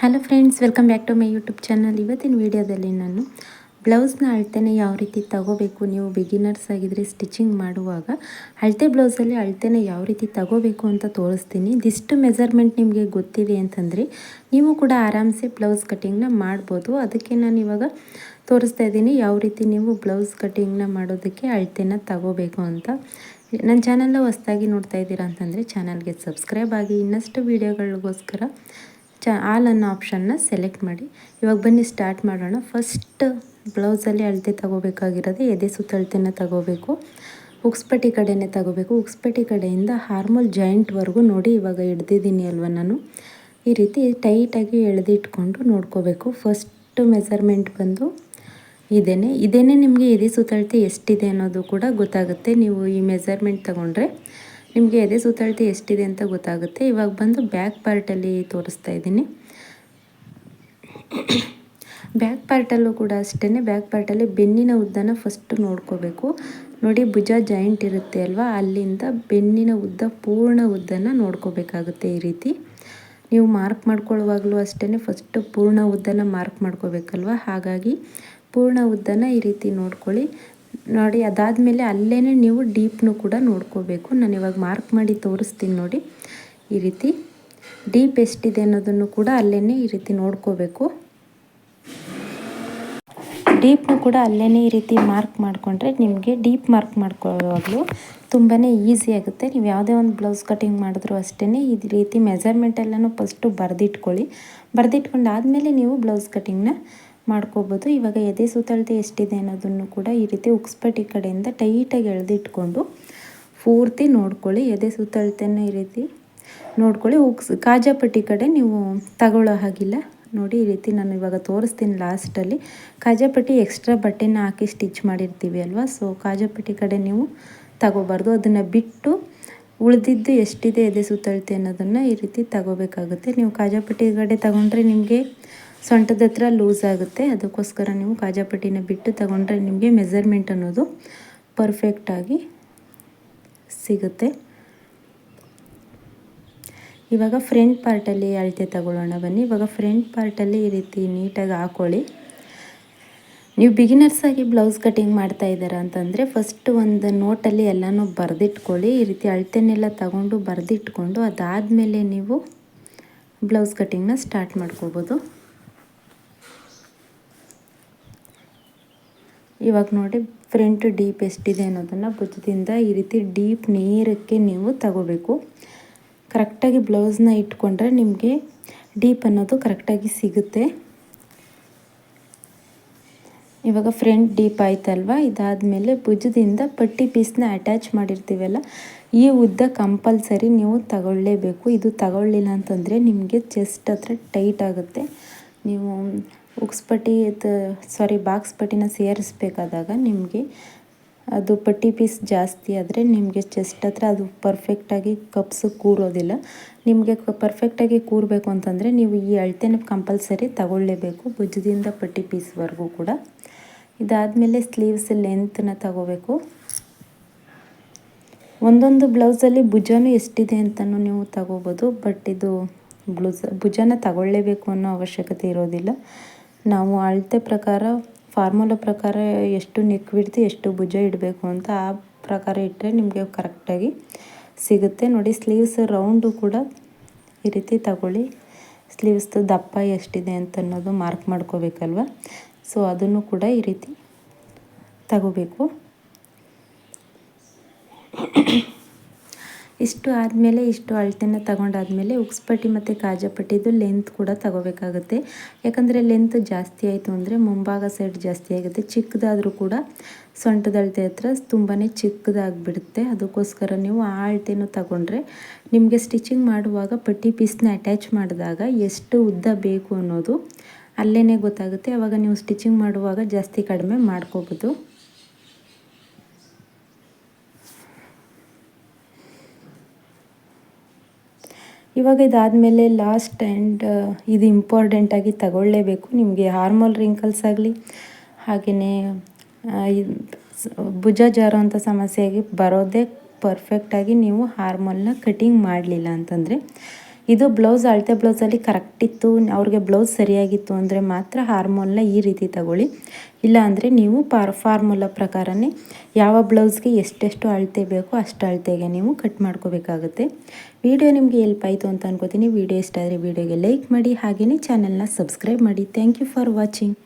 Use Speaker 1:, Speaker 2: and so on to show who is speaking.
Speaker 1: Hello friends welcome back to my YouTube channel ಇವತ್ತಿನ ವೀಡಿಯೋದಲ್ಲಿ ನಾನು ಬ್ಲೌಸ್ನ ಅಳತೆನ ಯಾವ ರೀತಿ ತಗೋಬೇಕು, ನೀವು ಬಿಗಿನರ್ಸ್ ಆಗಿದ್ರೆ ಸ್ಟಿಚಿಂಗ್ ಮಾಡುವಾಗ ಅಳತೆ ಬ್ಲೌಸಲ್ಲಿ ಅಳತೆನ ಯಾವ ರೀತಿ ತಗೋಬೇಕು ಅಂತ ತೋರಿಸ್ತೀನಿ. ಇದಿಷ್ಟು ಮೆಜರ್ಮೆಂಟ್ ನಿಮಗೆ ಗೊತ್ತಿದೆ ಅಂತಂದರೆ, ನೀವು ಕೂಡ ಆರಾಮ್ಸೆ ಬ್ಲೌಸ್ ಕಟ್ಟಿಂಗ್ನ ಮಾಡ್ಬೋದು. ಅದಕ್ಕೆ ನಾನು ಇವಾಗ ತೋರಿಸ್ತಾ ಇದ್ದೀನಿ ಯಾವ ರೀತಿ ನೀವು ಬ್ಲೌಸ್ ಕಟ್ಟಿಂಗ್ನ ಮಾಡೋದಕ್ಕೆ ಅಳತೆನ ತಗೋಬೇಕು ಅಂತ. ನನ್ನ ಚಾನಲ್ನ ಹೊಸ್ದಾಗಿ ನೋಡ್ತಾ ಇದ್ದೀರಾ ಅಂತಂದರೆ ಚಾನಲ್ಗೆ ಸಬ್ಸ್ಕ್ರೈಬ್ ಆಗಿ. ಇನ್ನಷ್ಟು ವೀಡಿಯೋಗಳಿಗೋಸ್ಕರ ಆಲ್ ಅನ್ನೋ ಆಪ್ಷನ್ನ ಸೆಲೆಕ್ಟ್ ಮಾಡಿ. ಇವಾಗ ಬನ್ನಿ ಸ್ಟಾರ್ಟ್ ಮಾಡೋಣ. ಫಸ್ಟ್ ಬ್ಲೌಸಲ್ಲಿ ಅಳತೆ ತಗೋಬೇಕಾಗಿರೋದು ಎದೆ ಸುತ್ತಳತೆನ ತಗೋಬೇಕು. ಉಕ್ಸ್ಪಟ್ಟಿ ಕಡೆನೇ ತಗೋಬೇಕು. ಉಕ್ಸ್ಪಟ್ಟಿ ಕಡೆಯಿಂದ ಹಾರ್ಮೋಲ್ ಜಾಯಿಂಟ್ವರೆಗೂ ನೋಡಿ ಇವಾಗ ಹಿಡ್ದಿದ್ದೀನಿ ಅಲ್ವ ನಾನು. ಈ ರೀತಿ ಟೈಟಾಗಿ ಎಳೆದಿಟ್ಕೊಂಡು ನೋಡ್ಕೋಬೇಕು. ಫಸ್ಟ್ ಮೆಸರ್ಮೆಂಟ್ ಬಂದು ಇದೇನೆ ಇದೇನೆ ನಿಮಗೆ ಎದೆ ಸುತ್ತಳತೆ ಎಷ್ಟಿದೆ ಅನ್ನೋದು ಕೂಡ ಗೊತ್ತಾಗುತ್ತೆ. ನೀವು ಈ ಮೆಸರ್ಮೆಂಟ್ ತಗೊಂಡ್ರೆ ನಿಮಗೆ ಎದೆ ಸುತ್ತಳತೆ ಎಷ್ಟಿದೆ ಅಂತ ಗೊತ್ತಾಗುತ್ತೆ. ಇವಾಗ ಬಂದು ಬ್ಯಾಕ್ ಪಾರ್ಟಲ್ಲಿ ತೋರಿಸ್ತಾ ಇದ್ದೀನಿ. ಬ್ಯಾಕ್ ಪಾರ್ಟಲ್ಲೂ ಕೂಡ ಅಷ್ಟೇ ಬ್ಯಾಕ್ ಪಾರ್ಟಲ್ಲಿ ಬೆನ್ನಿನ ಉದ್ದನ ಫಸ್ಟು ನೋಡ್ಕೋಬೇಕು. ನೋಡಿ, ಭುಜ ಜಾಯಿಂಟ್ ಇರುತ್ತೆ ಅಲ್ವಾ? ಅಲ್ಲಿಂದ ಬೆನ್ನಿನ ಉದ್ದ ಪೂರ್ಣ ಉದ್ದನ ನೋಡ್ಕೋಬೇಕಾಗುತ್ತೆ ಈ ರೀತಿ. ನೀವು ಮಾರ್ಕ್ ಮಾಡ್ಕೊಳ್ಳುವಾಗಲೂ ಅಷ್ಟೇ ಫಸ್ಟು ಪೂರ್ಣ ಉದ್ದನ ಮಾರ್ಕ್ ಮಾಡ್ಕೋಬೇಕಲ್ವ? ಹಾಗಾಗಿ ಪೂರ್ಣ ಉದ್ದನ ಈ ರೀತಿ ನೋಡ್ಕೊಳ್ಳಿ. ನೋಡಿ, ಅದಾದಮೇಲೆ ಅಲ್ಲೇ ನೀವು ಡೀಪ್ನು ಕೂಡ ನೋಡ್ಕೋಬೇಕು. ನಾನು ಇವಾಗ ಮಾರ್ಕ್ ಮಾಡಿ ತೋರಿಸ್ತೀನಿ ನೋಡಿ. ಈ ರೀತಿ ಡೀಪ್ ಎಷ್ಟಿದೆ ಅನ್ನೋದನ್ನು ಕೂಡ ಅಲ್ಲೇ ಈ ರೀತಿ ನೋಡ್ಕೋಬೇಕು. ಡೀಪ್ನು ಕೂಡ ಅಲ್ಲೇ ಈ ರೀತಿ ಮಾರ್ಕ್ ಮಾಡಿಕೊಂಡ್ರೆ ನಿಮಗೆ ಡೀಪ್ ಮಾರ್ಕ್ ಮಾಡ್ಕೊಳ್ಳುವಾಗಲೂ ತುಂಬಾ ಈಸಿ ಆಗುತ್ತೆ. ನೀವು ಯಾವುದೇ ಒಂದು ಬ್ಲೌಸ್ ಕಟಿಂಗ್ ಮಾಡಿದ್ರು ಅಷ್ಟೇ ಈ ರೀತಿ ಮೆಜರ್ಮೆಂಟ್ ಎಲ್ಲನೂ ಫಸ್ಟು ಬರೆದಿಟ್ಕೊಳ್ಳಿ. ಬರೆದಿಟ್ಕೊಂಡು ಆದಮೇಲೆ ನೀವು ಬ್ಲೌಸ್ ಕಟಿಂಗ್ನ ಮಾಡ್ಕೋಬೋದು. ಇವಾಗ ಎದೆ ಸುತ್ತಳತೆ ಎಷ್ಟಿದೆ ಅನ್ನೋದನ್ನು ಕೂಡ ಈ ರೀತಿ ಉಕ್ಸ್ಪಟ್ಟಿ ಕಡೆಯಿಂದ ಟೈಟಾಗಿ ಎಳೆದಿಟ್ಕೊಂಡು ಪೂರ್ತಿ ನೋಡ್ಕೊಳ್ಳಿ. ಎದೆ ಸುತ್ತಳತೆನ ಈ ರೀತಿ ನೋಡ್ಕೊಳ್ಳಿ. ಉಕ್ಸ್ ಕಾಜಾಪಟ್ಟಿ ಕಡೆ ನೀವು ತಗೊಳ್ಳೋ ಹಾಗಿಲ್ಲ. ನೋಡಿ ಈ ರೀತಿ ನಾನು ಇವಾಗ ತೋರಿಸ್ತೀನಿ ಲಾಸ್ಟಲ್ಲಿ. ಕಾಜಾಪಟ್ಟಿ ಎಕ್ಸ್ಟ್ರಾ ಬಟ್ಟೆನ ಹಾಕಿ ಸ್ಟಿಚ್ ಮಾಡಿರ್ತೀವಿ ಅಲ್ವಾ? ಸೊ ಕಾಜಾಪಟ್ಟಿ ಕಡೆ ನೀವು ತಗೋಬಾರ್ದು. ಅದನ್ನು ಬಿಟ್ಟು ಉಳಿದಿದ್ದು ಎಷ್ಟಿದೆ ಎದೆ ಸುತ್ತಳತೆ ಅನ್ನೋದನ್ನು ಈ ರೀತಿ ತಗೋಬೇಕಾಗುತ್ತೆ. ನೀವು ಕಾಜಾಪಟ್ಟಿ ಕಡೆ ತಗೊಂಡ್ರೆ ನಿಮಗೆ ಸೊಂಟದ ಹತ್ರ ಲೂಸ್ ಆಗುತ್ತೆ. ಅದಕ್ಕೋಸ್ಕರ ನೀವು ಕಾಜಾಪಟ್ಟಿನ ಬಿಟ್ಟು ತಗೊಂಡ್ರೆ ನಿಮಗೆ ಮೆಜರ್ಮೆಂಟ್ ಅನ್ನೋದು ಪರ್ಫೆಕ್ಟಾಗಿ ಸಿಗುತ್ತೆ. ಇವಾಗ ಫ್ರಂಟ್ ಪಾರ್ಟಲ್ಲಿ ಅಳತೆ ತಗೊಳ್ಳೋಣ. ಬನ್ನಿ. ಇವಾಗ ಫ್ರಂಟ್ ಪಾರ್ಟಲ್ಲಿ ಈ ರೀತಿ ನೀಟಾಗಿ ಹಾಕೊಳ್ಳಿ. ನೀವು ಬಿಗಿನರ್ಸಾಗಿ ಬ್ಲೌಸ್ ಕಟಿಂಗ್ ಮಾಡ್ತಾ ಇದ್ದೀರಾ ಅಂತಂದರೆ ಫಸ್ಟ್ ಒಂದು ನೋಟಲ್ಲಿ ಎಲ್ಲನೂ ಬರೆದಿಟ್ಕೊಳ್ಳಿ. ಈ ರೀತಿ ಅಳತೆನೆಲ್ಲ ತಗೊಂಡು ಬರೆದಿಟ್ಕೊಂಡು ಅದಾದಮೇಲೆ ನೀವು ಬ್ಲೌಸ್ ಕಟಿಂಗ್ನ ಸ್ಟಾರ್ಟ್ ಮಾಡ್ಕೋಬೋದು. ಇವಾಗ ನೋಡಿ ಫ್ರಂಟ್ ಡೀಪ್ ಎಷ್ಟಿದೆ ಅನ್ನೋದನ್ನು ಭುಜದಿಂದ ಈ ರೀತಿ ಡೀಪ್ ನೀರಕ್ಕೆ ನೀವು ತಗೋಬೇಕು. ಕರೆಕ್ಟಾಗಿ ಬ್ಲೌಸ್ನ ಇಟ್ಕೊಂಡ್ರೆ ನಿಮಗೆ ಡೀಪ್ ಅನ್ನೋದು ಕರೆಕ್ಟಾಗಿ ಸಿಗುತ್ತೆ. ಇವಾಗ ಫ್ರಂಟ್ ಡೀಪ್ ಆಯ್ತಲ್ವ? ಇದಾದಮೇಲೆ ಭುಜದಿಂದ ಪಟ್ಟಿ ಪೀಸ್ನ ಅಟ್ಯಾಚ್ ಮಾಡಿರ್ತೀವಲ್ಲ, ಈ ಉದ್ದ ಕಂಪಲ್ಸರಿ ನೀವು ತಗೊಳ್ಳೇಬೇಕು. ಇದು ತಗೊಳ್ಳಿಲ್ಲ ಅಂತಂದರೆ ನಿಮಗೆ ಚೆಸ್ಟ್ ಹತ್ರ ಟೈಟ್ ಆಗುತ್ತೆ. ನೀವು ಉಕ್ಸ್ ಪಟ್ಟಿ ಸಾರಿ ಬಾಕ್ಸ್ ಪಟ್ಟಿನ ಸೇರಿಸ್ಬೇಕಾದಾಗ ನಿಮಗೆ ಅದು ಪಟ್ಟಿ ಪೀಸ್ ಜಾಸ್ತಿ ಆದರೆ ನಿಮಗೆ ಚೆಸ್ಟ್ ಹತ್ರ ಅದು ಪರ್ಫೆಕ್ಟಾಗಿ ಕಪ್ಸ್ ಕೂರೋದಿಲ್ಲ. ನಿಮಗೆ ಪರ್ಫೆಕ್ಟಾಗಿ ಕೂರಬೇಕು ಅಂತಂದರೆ ನೀವು ಈ ಅಳತೆನ ಕಂಪಲ್ಸರಿ ತಗೊಳ್ಳೇಬೇಕು ಭುಜದಿಂದ ಪಟ್ಟಿ ಪೀಸ್ವರೆಗೂ ಕೂಡ. ಇದಾದಮೇಲೆ ಸ್ಲೀವ್ಸ್ ಲೆಂತ್ನ ತಗೋಬೇಕು. ಒಂದೊಂದು ಬ್ಲೌಸಲ್ಲಿ ಭುಜನೂ ಎಷ್ಟಿದೆ ಅಂತಲೂ ನೀವು ತಗೋಬೋದು ಬಟ್ ಇದು ಬ್ಲೌಸ್, ಭುಜನ ತಗೊಳ್ಳೇಬೇಕು ಅನ್ನೋ ಅವಶ್ಯಕತೆ ಇರೋದಿಲ್ಲ. ನಾವು ಅಳತೆ ಪ್ರಕಾರ ಫಾರ್ಮುಲಾ ಪ್ರಕಾರ ಎಷ್ಟು ನೆಕ್ ಬಿಡ್ತಿ ಎಷ್ಟು ಭುಜ ಇಡಬೇಕು ಅಂತ ಆ ಪ್ರಕಾರ ಇಟ್ಟರೆ ನಿಮಗೆ ಕರೆಕ್ಟಾಗಿ ಸಿಗುತ್ತೆ. ನೋಡಿ ಸ್ಲೀವ್ಸ್ ರೌಂಡು ಕೂಡ ಈ ರೀತಿ ತಗೊಳ್ಳಿ. ಸ್ಲೀವ್ಸ್ದು ದಪ್ಪ ಎಷ್ಟಿದೆ ಅಂತ ಅನ್ನೋದು ಮಾರ್ಕ್ ಮಾಡ್ಕೋಬೇಕಲ್ವ? ಸೊ ಅದನ್ನು ಕೂಡ ಈ ರೀತಿ ತಗೋಬೇಕು. ಇಷ್ಟು ಆದಮೇಲೆ ಇಷ್ಟು ಅಳತೆನ ತಗೊಂಡಾದಮೇಲೆ ಉಕ್ಸ್ಪಟ್ಟಿ ಮತ್ತು ಕಾಜಾಪಟ್ಟಿದು ಲೆಂತ್ ಕೂಡ ತಗೋಬೇಕಾಗುತ್ತೆ. ಯಾಕಂದರೆ ಲೆಂತ್ ಜಾಸ್ತಿ ಆಯಿತು ಅಂದರೆ ಮುಂಭಾಗ ಸೈಡ್ ಜಾಸ್ತಿ ಆಗುತ್ತೆ. ಚಿಕ್ಕದಾದರೂ ಕೂಡ ಸೊಂಟದ ಅಳತೆ ಹತ್ರ ತುಂಬಾ ಚಿಕ್ಕದಾಗಿಬಿಡುತ್ತೆ. ಅದಕ್ಕೋಸ್ಕರ ನೀವು ಆ ಅಳತೆನೂ ತಗೊಂಡ್ರೆ ನಿಮಗೆ ಸ್ಟಿಚಿಂಗ್ ಮಾಡುವಾಗ ಪಟ್ಟಿ ಪೀಸ್ನ ಅಟ್ಯಾಚ್ ಮಾಡಿದಾಗ ಎಷ್ಟು ಉದ್ದ ಬೇಕು ಅನ್ನೋದು ಅಲ್ಲೇ ಗೊತ್ತಾಗುತ್ತೆ. ಆವಾಗ ನೀವು ಸ್ಟಿಚಿಂಗ್ ಮಾಡುವಾಗ ಜಾಸ್ತಿ ಕಡಿಮೆ ಮಾಡ್ಕೋಬೋದು. ಇವಾಗ ಇದಾದಮೇಲೆ ಲಾಸ್ಟ್ ಆ್ಯಂಡ್ ಇದು ಇಂಪಾರ್ಟೆಂಟಾಗಿ ತಗೊಳ್ಳೇಬೇಕು. ನಿಮಗೆ ಹಾರ್ಮೋಲ್ ರಿಂಕಲ್ಸ್ ಆಗಲಿ ಹಾಗೆಯೇ ಭುಜ ಜಾರೋ ಅಂಥ ಸಮಸ್ಯೆಯಾಗಿ ಬರೋದೇ ಪರ್ಫೆಕ್ಟಾಗಿ ನೀವು ಹಾರ್ಮೋಲ್ನ ಕಟಿಂಗ್ ಮಾಡಲಿಲ್ಲ ಅಂತಂದರೆ ಇದು ಬ್ಲೌಸ್ ಅಳತೆ ಬ್ಲೌಸಲ್ಲಿ ಕರೆಕ್ಟ್ ಇತ್ತು. ಅವ್ರಿಗೆ ಬ್ಲೌಸ್ ಸರಿಯಾಗಿತ್ತು ಅಂದರೆ ಮಾತ್ರ ಹಾರ್ಮೋಲ್ನ ಈ ರೀತಿ ತಗೊಳ್ಳಿ. ಇಲ್ಲ ಅಂದರೆ ನೀವು ಪಾರ್ ಫಾರ್ಮುಲಾ ಪ್ರಕಾರನೇ ಯಾವ ಬ್ಲೌಸ್ಗೆ ಎಷ್ಟೆಷ್ಟು ಅಳತೆ ಬೇಕೋ ಅಷ್ಟು ಅಳತೆಗೆ ನೀವು ಕಟ್ ಮಾಡ್ಕೋಬೇಕಾಗುತ್ತೆ. ವಿಡಿಯೋ ನಿಮಗೆ ಹೆಲ್ಪ್ ಆಯಿತು ಅಂತ ಅನ್ಕೋತೀನಿ. ವಿಡಿಯೋ ಇಷ್ಟ ಆದರೆ ವಿಡಿಯೋಗೆ ಲೈಕ್ ಮಾಡಿ ಹಾಗೆಯೇ ಚಾನಲ್ನ ಸಬ್ಸ್ಕ್ರೈಬ್ ಮಾಡಿ. Thank you for watching